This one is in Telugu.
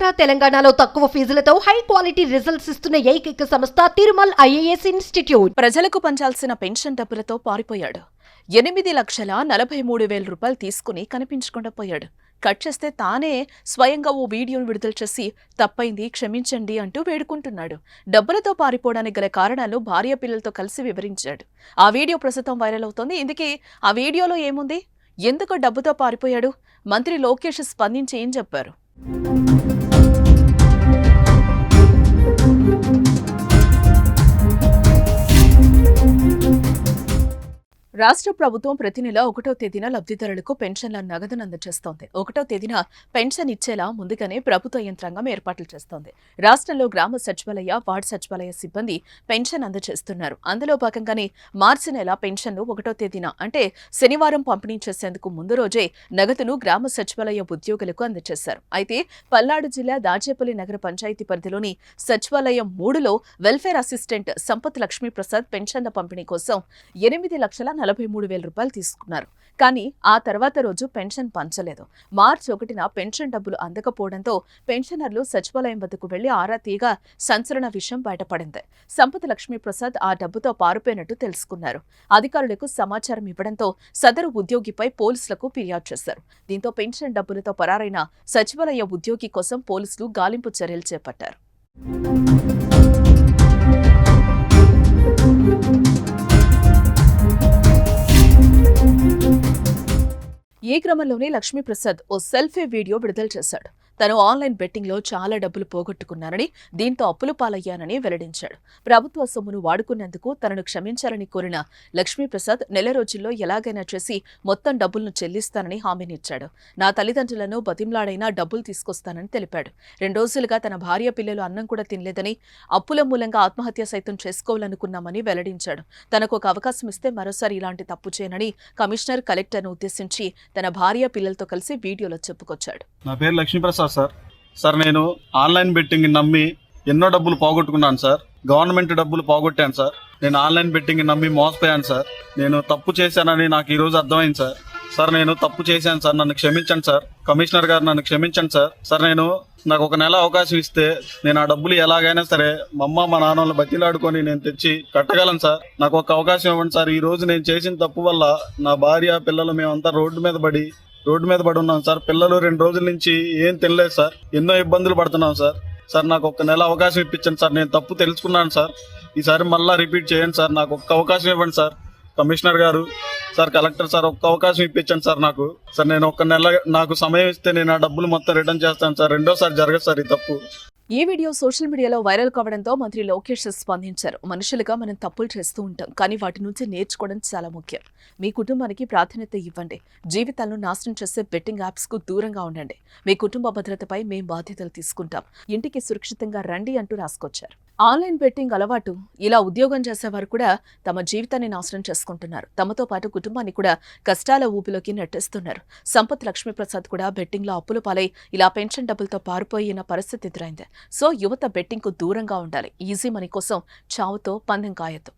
ఆంధ్ర తెలంగాణలో తక్కువ ఫీజులతో హై క్వాలిటీ రిజల్ట్స్ ఇస్తున్న ఏకైక సంస్థ తిరుమల్ ఐఏఎస్ ఇన్స్టిట్యూట్. ప్రజలకు పంచాల్సిన పెన్షన్ డబ్బులతో పారిపోయాడు. ఎనిమిది లక్షల నలభై మూడు వేల రూపాయలు తీసుకుని కనిపించకుండా పోయాడు. కట్ చేస్తే తానే స్వయంగా ఓ వీడియోను విడుదల చేసి తప్పైంది క్షమించండి అంటూ వేడుకుంటున్నాడు. డబ్బులతో పారిపోవడానికి గల కారణాలు భార్య పిల్లలతో కలిసి వివరించాడు. ఆ వీడియో ప్రస్తుతం వైరల్ అవుతోంది. ఇందుకే ఆ వీడియోలో ఏముంది? ఎందుకు డబ్బుతో పారిపోయాడు? మంత్రి లోకేష్ స్పందించి ఏం చెప్పారు? రాష్ట్ర ప్రభుత్వం ప్రతి నెల ఒకటో తేదీన లబ్ధిదారులకు పెన్షన్ల నగదును అందజేస్తోంది. ఒకటో తేదీన పెన్షన్ ఇచ్చేలా ముందుగానే ప్రభుత్వ యంత్రాంగం ఏర్పాట్లు చేస్తోంది. రాష్ట్రంలో గ్రామ సచివాలయ వార్డు సచివాలయ సిబ్బంది పెన్షన్ అందజేస్తున్నారు. అందులో భాగంగానే మార్చి నెల పెన్షన్ను ఒకటో తేదీన అంటే శనివారం పంపిణీ చేసేందుకు ముందు రోజే నగదును గ్రామ సచివాలయ ఉద్యోగులకు అందజేశారు. అయితే పల్నాడు జిల్లా దాచేపల్లి నగర పంచాయతీ పరిధిలోని సచివాలయం మూడులో వెల్ఫేర్ అసిస్టెంట్ సంపత్ లక్ష్మీప్రసాద్ పెన్షన్ల పంపిణీ కోసం ఎనిమిది లక్షల నలభై మూడు వేల రూపాయలు తీసుకున్నారు. కానీ ఆ తర్వాత రోజు పెన్షన్ పంచలేదు. మార్చి ఒకటిన పెన్షన్ డబ్బులు అందకపోవడంతో పెన్షనర్లు సచివాలయం వద్దకు వెళ్ళి ఆరా తీయగా సంచలన విషయం బయటపడింది. సంపద లక్ష్మీప్రసాద్ ఆ డబ్బుతో పారిపోయినట్టు తెలుసుకున్నారు. అధికారులకు సమాచారం ఇవ్వడంతో సదరు ఉద్యోగిపై పోలీసులకు ఫిర్యాదు చేశారు. దీంతో పెన్షన్ డబ్బులతో పరారైన సచివాలయ ఉద్యోగి కోసం పోలీసులు గాలింపు చర్యలు చేపట్టారు. ఈ క్రమంలోనే లక్ష్మీప్రసాద్ ఓ సెల్ఫీ వీడియో విడుదల చేశాడు. తను ఆన్లైన్ బెట్టింగ్లో చాలా డబ్బులు పోగొట్టుకున్నానని దీంతో అప్పులు పాలయ్యానని వెల్లడించాడు. ప్రభుత్వ సొమ్మును వాడుకున్నందుకు తనను క్షమించాలని కోరిన లక్ష్మీప్రసాద్ నెల రోజుల్లో ఎలాగైనా చేసి మొత్తం డబ్బులను చెల్లిస్తానని హామీనిచ్చాడు. నా తల్లిదండ్రులను బతిమ్లాడైనా డబ్బులు తీసుకొస్తానని తెలిపాడు. రెండు రోజులుగా తన భార్య పిల్లలు అన్నం కూడా తినలేదని అప్పుల మూలంగా ఆత్మహత్య సైతం చేసుకోవాలనుకున్నామని వెల్లడించాడు. తనకు ఒక అవకాశం ఇస్తే మరోసారి ఇలాంటి తప్పు చేయనని కమిషనర్ కలెక్టర్ను ఉద్దేశించి తన భార్య పిల్లలతో కలిసి వీడియోలో చెప్పుకొచ్చాడు. నా పేరు లక్ష్మీప్రసాద్ సార్. సార్ నేను ఆన్లైన్ బెట్టింగ్ నమ్మి ఎన్నో డబ్బులు పోగొట్టుకున్నాను సార్. గవర్నమెంట్ డబ్బులు పోగొట్టాను సార్. నేను ఆన్లైన్ బెట్టింగ్ నమ్మి మోసపోయాను సార్. నేను తప్పు చేశానని నాకు ఈరోజు అర్థమైంది సార్. సార్ నేను తప్పు చేశాను సార్. నన్ను క్షమించండి సార్. కమిషనర్ గారు నన్ను క్షమించండి సార్. సార్ నేను నాకు ఒక నెల అవకాశం ఇస్తే నేను ఆ డబ్బులు ఎలాగైనా సరే మా అమ్మ మా నాన్నలు బతిలాడుకొని నేను తెచ్చి కట్టగలను సార్. నాకు ఒక అవకాశం ఇవ్వండి సార్. ఈ రోజు నేను చేసిన తప్పు వల్ల నా భార్య పిల్లలు మేమంతా రోడ్డు మీద పడి రోడ్డు మీద పడి ఉన్నాం సార్. పిల్లలు రెండు రోజుల నుంచి ఏం తినలేదు సార్. ఎన్నో ఇబ్బందులు పడుతున్నాం సార్. సార్ నాకు ఒక్క నెల అవకాశం ఇప్పించండి సార్. నేను తప్పు తెలుసుకున్నాను సార్. ఈసారి మళ్ళీ రిపీట్ చేయండి సార్. నాకు ఒక్క అవకాశం ఇవ్వండి సార్. కమిషనర్ గారు సార్ కలెక్టర్ సార్ ఒక్క అవకాశం ఇప్పించండి సార్ నాకు. సార్ నేను ఒక నెల నాకు సమయం ఇస్తే నేను ఆ డబ్బులు మొత్తం రిటర్న్ చేస్తాను సార్. రెండోసారి జరగదు సార్ ఈ తప్పు. ఈ వీడియో సోషల్ మీడియాలో వైరల్ కావడంతో మంత్రి లోకేష్ స్పందించారు. మనుషులుగా మనం తప్పులు చేస్తూ ఉంటాం కానీ వాటి నుంచి నేర్చుకోవడం చాలా ముఖ్యం. మీ కుటుంబానికి ప్రాధాన్యత ఇవ్వండి. జీవితాలను నాశనం చేసే బెట్టింగ్ యాప్స్కు దూరంగా ఉండండి. మీ కుటుంబ భద్రతపై మేం బాధ్యతలు తీసుకుంటాం. ఇంటికి సురక్షితంగా రండి అంటూ రాసుకొచ్చారు. ఆన్లైన్ బెట్టింగ్ అలవాటు ఇలా ఉద్యోగం చేసేవారు కూడా తమ జీవితాన్ని నాశనం చేసుకుంటున్నారు. తమతో పాటు కుటుంబాన్ని కూడా కష్టాల ఊపిలోకి నెట్టేస్తున్నారు. సంపత్ లక్ష్మీప్రసాద్ కూడా బెట్టింగ్లో అప్పులు పాలై ఇలా పెన్షన్ డబ్బులతో పారిపోయిన పరిస్థితి ఎదురైంది. సో యువత బెట్టింగ్కు దూరంగా ఉండాలి. ఈజీ మనీ కోసం చావుతో పందెం కాయొద్దు.